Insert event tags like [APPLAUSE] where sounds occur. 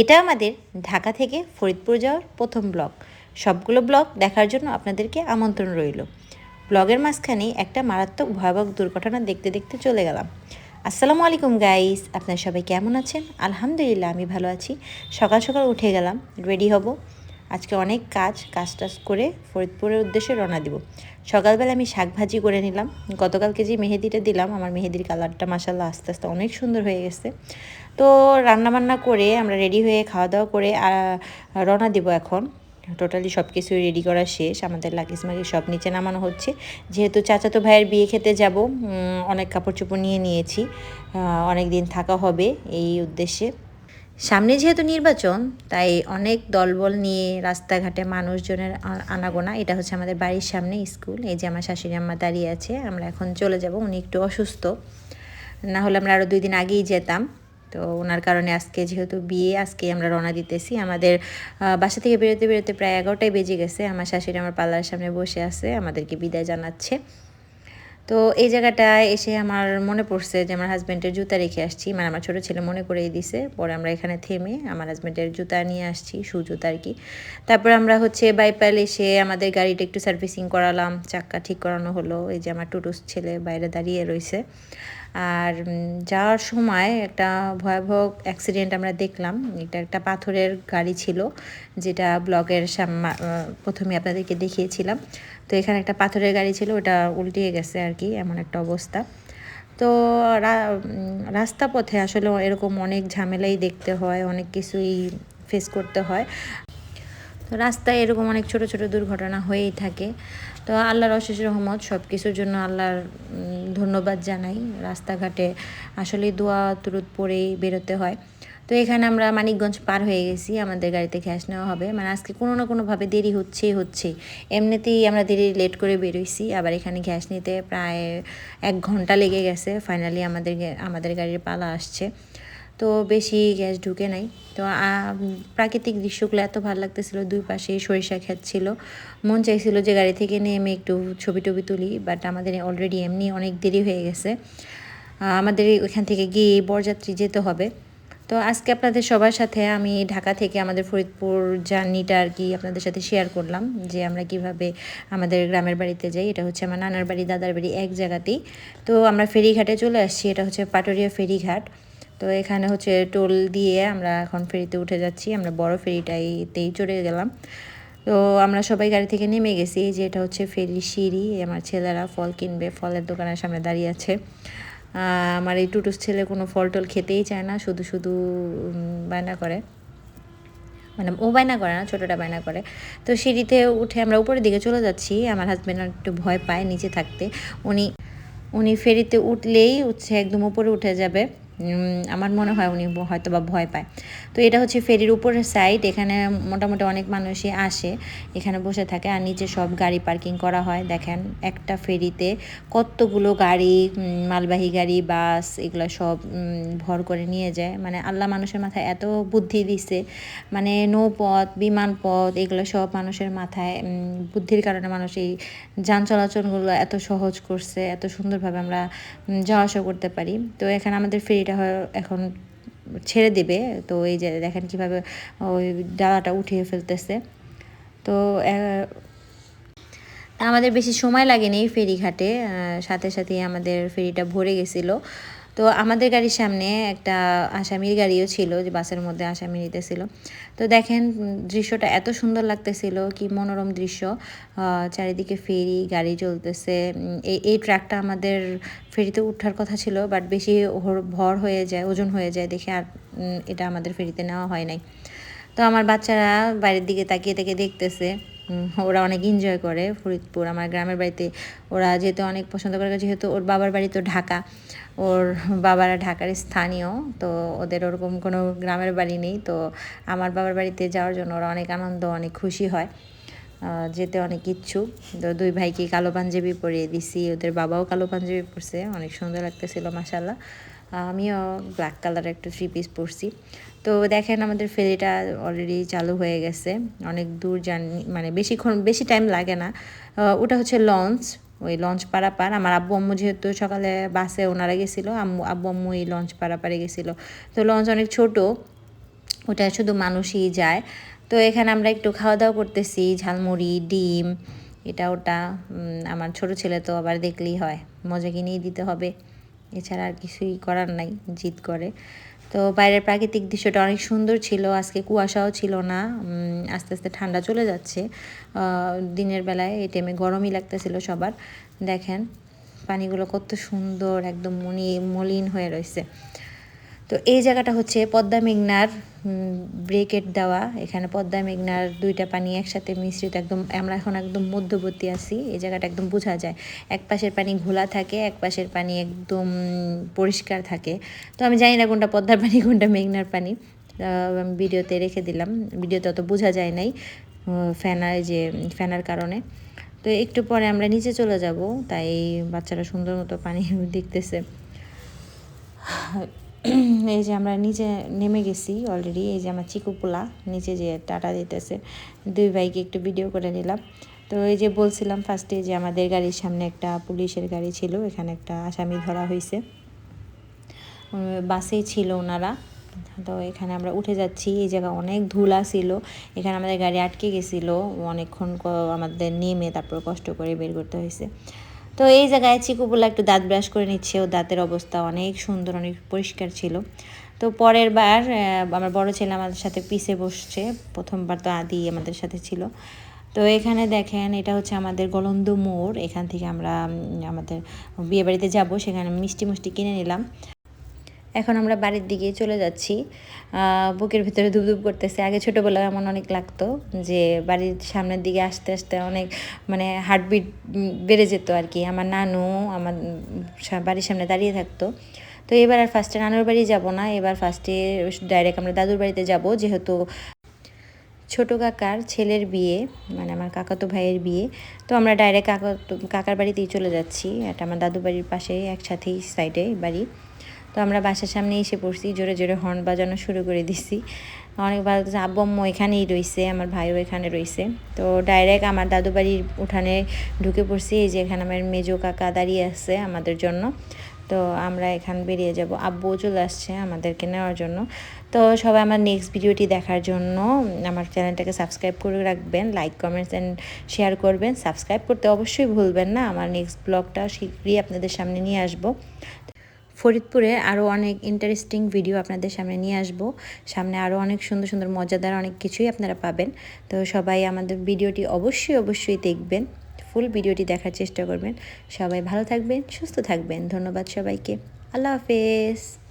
এটা আমাদের ঢাকা থেকে ফরিদপুর যাওয়ার প্রথম ব্লগ। সবগুলো ব্লগ দেখার জন্য আপনাদেরকে আমন্ত্রণ রইল। ব্লগের মাঝখানে একটা মারাত্মক ভয়াবহ দুর্ঘটনা দেখতে দেখতে চলে গেলাম। আসসালামু আলাইকুম গাইস আপনারা সবাই কেমন আছেন? আলহামদুলিল্লাহ, আমি ভালো আছি। সকাল সকাল উঠে গেলাম রেডি হব। আজকে অনেক কাজ কাজ টাজ করে ফরিদপুরের উদ্দেশ্যে রওনা দিব। সকালবেলা আমি শাক ভাজি করে নিলাম। গতকালকে যে মেহেদিটা দিলাম, আমার মেহেদির কালারটা মাসাল্লাহ আস্তে আস্তে অনেক সুন্দর হয়ে গেছে। তো রান্নাবান্না করে আমরা রেডি হয়ে খাওয়া দাওয়া করে রওনা দিব এখন। টোটালি সব কিছু রেডি করা শেষ। আমাদের লাগেজ মাগিজ সব নিচে নামানো হচ্ছে। যেহেতু চাচাতো ভাইয়ের বিয়ে খেতে যাব অনেক কাপড় চোপড় নিয়ে নিয়েছি। অনেক দিন থাকা হবে এই উদ্দেশ্যে। সামনে যেহেতু নির্বাচন, তাই অনেক দলবল নিয়ে রাস্তাঘাটে মানুষজনের আনাগোনা। এটা হচ্ছে আমাদের বাড়ির সামনে স্কুল। এই যে আমার শাশুড়ি আম্মা দাঁড়িয়ে আছে, আমরা এখন চলে যাব। উনি একটু অসুস্থ। না হলে আমরা আরও দুই দিন আগেই যেতাম। তো ওনার কারণে আজকে যেহেতু বিয়ে আজকে আমরা রওনা দিতেছি। আমাদের বাসা থেকে বেরোতে বেরোতে প্রায় এগারোটায় বেজে গেছে। আমার শাশুড়ি আমার পার্লারের সামনে বসে আছে, আমাদেরকে বিদায় জানাচ্ছে। তো এই জায়গাটায় এসে আমার মনে পড়ছে যে আমার হাজব্যান্ডের জুতা রেখে আসছি। মানে আমার ছোটো ছেলে মনে করেই দিছে। পরে আমরা এখানে থেমে আমার হাজব্যান্ডের জুতা নিয়ে আসছি শু জুতা আর কি। তারপর আমরা হচ্ছে বাইপাল এসে আমাদের গাড়িটা একটু সার্ভিসিং করালাম। চাক্কা ঠিক করানো হলো। এই যে আমার টুটুস ছেলে বাইরে দাঁড়িয়ে রয়েছে। আর যাওয়ার সময় একটা ভয়াবহ অ্যাক্সিডেন্ট আমরা দেখলাম। এটা একটা পাথরের গাড়ি ছিল, যেটা ব্লগের প্রথমে আপনাদেরকে দেখিয়েছিলাম। তো এখানে একটা পাথরের গাড়ি ছিল, ওটা উল্টিয়ে গেছে আর কি, এমন একটা অবস্থা। তো রাস্তা পথে আসলে এরকম অনেক ঝামেলাই দেখতে হয়, অনেক কিছুই ফেস করতে হয়। তো রাস্তায় এরকম অনেক ছোট ছোট দুর্ঘটনা হয়েই থাকে। তো আল্লাহর অশেষ রহমত সব কিছুর জন্য আল্লাহর ধন্যবাদ জানাই। রাস্তাঘাটে আসলে দোয়া তুরুত পরেই বেরোতে হয়। তো এখানে আমরা মানিকগঞ্জ পার হয়ে গেছি, আমাদের গাড়িতে গ্যাস নেওয়া হবে। মানে আজকে কোনো না কোনোভাবে দেরি হচ্ছেই হচ্ছে। এমনিতেই আমরা দেরি লেট করে বেরোইছি, আবার এখানে গ্যাস নিতে প্রায় এক ঘণ্টা লেগে গেছে। ফাইনালি আমাদের আমাদের গাড়ির পালা আসছে। তো বেশি গ্যাস ঢুকে নাই। তো প্রাকৃতিক দৃশ্যগুলো এত ভালো লাগতেছিল, দুই পাশে সরিষা ক্ষেত ছিল। মন চাইছিল যে গাড়ি থেকে নেমে একটু ছবি টবি তুলি বাট আমাদের অলরেডি এমনি অনেক দেরি হয়ে গেছে। আমাদের ওইখান থেকে গিয়ে বরযাত্রী যেতে হবে। তো আজকে আপনাদের সবার সাথে আমি ঢাকা থেকে আমাদের ফরিদপুর জার্নিটা আর কি আপনাদের সাথে শেয়ার করলাম, যে আমরা কীভাবে আমাদের গ্রামের বাড়িতে যাই। এটা হচ্ছে আমার নানার বাড়ি, দাদার বাড়ি এক জায়গাতেই। তো আমরা ফেরিঘাটে চলে আসছি, এটা হচ্ছে পাটুরিয়া ফেরিঘাট। তো এখানে হচ্ছে টোল দিয়ে আমরা এখন ফেরিতে উঠে যাচ্ছি। আমরা বড় ফেরিটাইতেই চড়ে গেলাম। তো আমরা সবাই গাড়ি থেকে নেমে গেছি। যে এটা হচ্ছে ফেরি সিঁড়ি। আমার ছেলেরা ফল কিনবে, ফলের দোকানের সামনে দাঁড়িয়ে আছে। আমার এই টুটুস ছেলে কোনো ফল টল খেতেই চায় না, শুধু শুধু বায়না করে। মানে ও বায়না করে না, ছোটোটা বায়না করে। তো সিঁড়িতে উঠে আমরা উপরের দিকে চলে যাচ্ছি। আমার হাজব্যান্ড একটু ভয় পায় নিচে থাকতে। উনি উনি ফেরিতে উঠলেই হচ্ছে একদম উপরে উঠে যাবে। আমার মনে হয় উনি হয়তো বা ভয় পায়। তো এটা হচ্ছে ফেরির উপরের সাইড এখানে মোটামুটি অনেক মানুষই আসে, এখানে বসে থাকে আর নিচে সব গাড়ি পার্কিং করা হয়। দেখেন, একটা ফেরিতে কতগুলো গাড়ি মালবাহী গাড়ি বাস এগুলো সব ভর করে নিয়ে যায়। মানে আল্লাহ মানুষের মাথায় এত বুদ্ধি দিছে। মানে নৌপথ বিমান পথ এগুলো সব মানুষের মাথায় বুদ্ধির কারণে মানুষ এই যান চলাচলগুলো এত সহজ করছে, এত সুন্দরভাবে আমরা যাওয়া আসা করতে পারি। তো এখানে আমাদের ফেরি এটা এখন ছেড়ে দেবে। তো এই যে দেখেন কীভাবে ওই ডালাটা উঠিয়ে ফেলতেছে। তো আমাদের বেশি সময় লাগেনি ফেরিঘাটে। সাথে সাথে আমাদের ফেরিটা ভরে গেছিল। তো আমাদের গাড়ির সামনে একটা আসামির গাড়িও ছিল, যে বাসের মধ্যে আসামি নিতেছিল। তো দেখেন, দৃশ্যটা এত সুন্দর লাগতেছিল, কি মনোরম দৃশ্য। চারিদিকে ফেরি, গাড়ি চলতেছে। এই এই ট্র্যাকটা আমাদের ফেরিতে উঠার কথা ছিল, বাট বেশি ভর হয়ে যায়, ওজন হয়ে যায় দেখে আর এটা আমাদের ফেরিতে নেওয়া হয় নাই। তো আমার বাচ্চারা বাইরের দিকে তাকিয়ে তাকিয়ে দেখতেছে। ওরা অনেক এনজয় করে ফরিদপুর। আমার গ্রামের বাড়িতে ওরা যেহেতু অনেক পছন্দ করে যেহেতু ওর বাবার বাড়ি তো ঢাকা, ওর বাবারা ঢাকার স্থানীয়, তো ওদের ওরকম কোনো গ্রামের বাড়ি নেই। তো আমার বাবার বাড়িতে যাওয়ার জন্য ওরা অনেক আনন্দ, অনেক খুশি হয় যেতে অনেক ইচ্ছুক। তো দুই ভাইকে কালো পাঞ্জাবি পরিয়ে দিছি, ওদের বাবাও কালো পাঞ্জাবি পরছে, অনেক সুন্দর লাগতেছিল মাসাল্লাহ আমিও ব্ল্যাক কালার একটা থ্রি পিস পরছি। তো দেখেন আমাদের ফেরিটা অলরেডি চালু হয়ে গেছে। অনেক দূর জার্নি মানে বেশিক্ষণ, বেশি টাইম লাগে না। ওটা হচ্ছে লঞ্চ ওই লঞ্চ পারাপার। আমার আব্বু আম্মু যেহেতু সকালে বাসে ওনারা গেছিল, আম্মু, আব্বু আম্মু এই লঞ্চ পারাপারে গেছিল। তো লঞ্চ অনেক ছোট, ওটা শুধু মানুষই যায়। তো এখানে আমরা একটু খাওয়া দাওয়া করতেছি, ঝালমুড়ি, ডিম, এটা, ওটা আমার ছোট ছেলে তো আবার দেখলেই হয়, মজা কিনেই দিতে হবে। এছাড়া আর কিছুই করার নাই, জিদ করে। তো বাইরের প্রাকৃতিক দৃশ্যটা অনেক সুন্দর ছিল, আজকে কুয়াশাও ছিল না আস্তে আস্তে ঠান্ডা চলে যাচ্ছে। দিনের বেলায় এই টাইমে গরমই লাগতেছিল সবার। দেখেন, পানিগুলো কত সুন্দর, একদম মনি, মলিন হয়ে রয়েছে। তো এই জায়গাটা হচ্ছে পদ্মা মেঘনার ব্রেকেট দেওয়া। এখানে পদ্মা মেঘনার দুইটা পানি একসাথে মিশ্রিত একদম, আমরা এখন একদম মধ্যবর্তী আছি। এই জায়গাটা একদম বোঝা যায়। এক পাশের পানি ঘোলা থাকে, এক পাশের পানি একদম পরিষ্কার থাকে। তো আমি জানি না কোনটা পদ্মার পানি, কোনটা মেঘনার পানি। আমি ভিডিওতে রেখে দিলাম। ভিডিওতে অত বোঝা যায় নাই ফ্যানার যে ফ্যানার কারণে। তো একটু পরে আমরা নিচে চলে যাব। তাই বাচ্চারা সুন্দর মতো পানি দেখতেছে। [CLEARS THROAT] এই যে আমরা নিচে নেমে গেছি অলরেডি এই যে আমার চিকু পোলা নিচে যে টাটা দিতেছে, দুই ভাইকে একটু ভিডিও করে নিলাম। তো এই যে বলছিলাম ফার্স্টে যে আমাদের গাড়ির সামনে একটা পুলিশের গাড়ি ছিল, এখানে একটা আসামি ধরা হয়েছে। বাসেই ছিল ওনারা। তো এখানে আমরা উঠে যাচ্ছি, এই জায়গা অনেক ধুলা ছিল। এখানে আমাদের গাড়ি আটকে গেছিল, অনেকক্ষণ আমাদের নেমে তারপর কষ্ট করে বের করতে হয়েছে। তো এই জায়গায় চিকুবুলা একটু দাঁত ব্রাশ করে নিচ্ছে ও দাঁতের অবস্থা অনেক সুন্দর, অনেক পরিষ্কার ছিল। তো পরের বার আমার বড় ছেলে আমাদের সাথে পিসে বসছে, প্রথমবার তো আদি আমাদের সাথে ছিল। তো এখানে দেখেন, এটা হচ্ছে আমাদের গলন্দ মোড়, এখান থেকে আমরা আমাদের বিয়েবাড়িতে যাব যাব, সেখানে মিষ্টি মিষ্টি কিনে নিলাম। এখন আমরা বাড়ির দিকে চলে যাচ্ছি। বুকের ভিতরে ধুপধুপ করতেছে। আগে ছোটোবেলায় এমন অনেক লাগতো যে, বাড়ির সামনের দিকে আসতে আসতে অনেক মানে হার্টবিট বেড়ে যেত আর কি। আমার নানু আমার বাড়ির সামনে দাঁড়িয়ে থাকতো। তো এবার আর ফার্স্টে নানুর বাড়ি যাব না। এবার ফার্স্টে ডাইরেক্ট আমরা দাদুর বাড়িতে যাব। যেহেতু ছোট কাকার ছেলের বিয়ে মানে আমার কাকাতো ভাইয়ের বিয়ে, তো আমরা ডাইরেক্ট কাকা কাকার বাড়িতেই চলে যাচ্ছি। এটা আমার দাদু বাড়ির পাশে একসাথেই সাইডে বাড়ি। তো আমরা বাসার সামনে এসে পড়ছি, জোরে জোরে হর্ন বাজানো শুরু করে দিছি। অনেক ভালো লাগছে আব্বু, আম্মু এখানেই রয়েছে আমার ভাইও এখানে রয়েছে তো ডাইরেক্ট আমার দাদু বাড়ির উঠানে ঢুকে পড়ছি, এই যে এখানে আমার মেজো কাকা দাঁড়িয়ে আছে আমাদের জন্য। তো আমরা এখান বেরিয়ে যাব। আব্বুও চলে আসছে আমাদেরকে নেওয়ার জন্য। তো সবাই আমার নেক্সট ভিডিওটি দেখার জন্য আমার চ্যানেলটাকে সাবস্ক্রাইব করে রাখবেন লাইক কমেন্টস অ্যান্ড শেয়ার করবেন। সাবস্ক্রাইব করতে অবশ্যই ভুলবেন না, আমার নেক্সট ব্লগটা শীঘ্রই আপনাদের সামনে নিয়ে আসব। ফরিদপুরে আরও অনেক ইন্টারেস্টিং ভিডিও আপনাদের সামনে নিয়ে আসব। সামনে আরও অনেক সুন্দর সুন্দর, মজাদার অনেক কিছুই আপনারা পাবেন। তো সবাই আমাদের ভিডিওটি অবশ্যই অবশ্যই দেখবেন। ফুল ভিডিওটি দেখার চেষ্টা করবেন। সবাই ভালো থাকবেন, সুস্থ থাকবেন। ধন্যবাদ সবাইকে। আল্লাহ হাফেজ।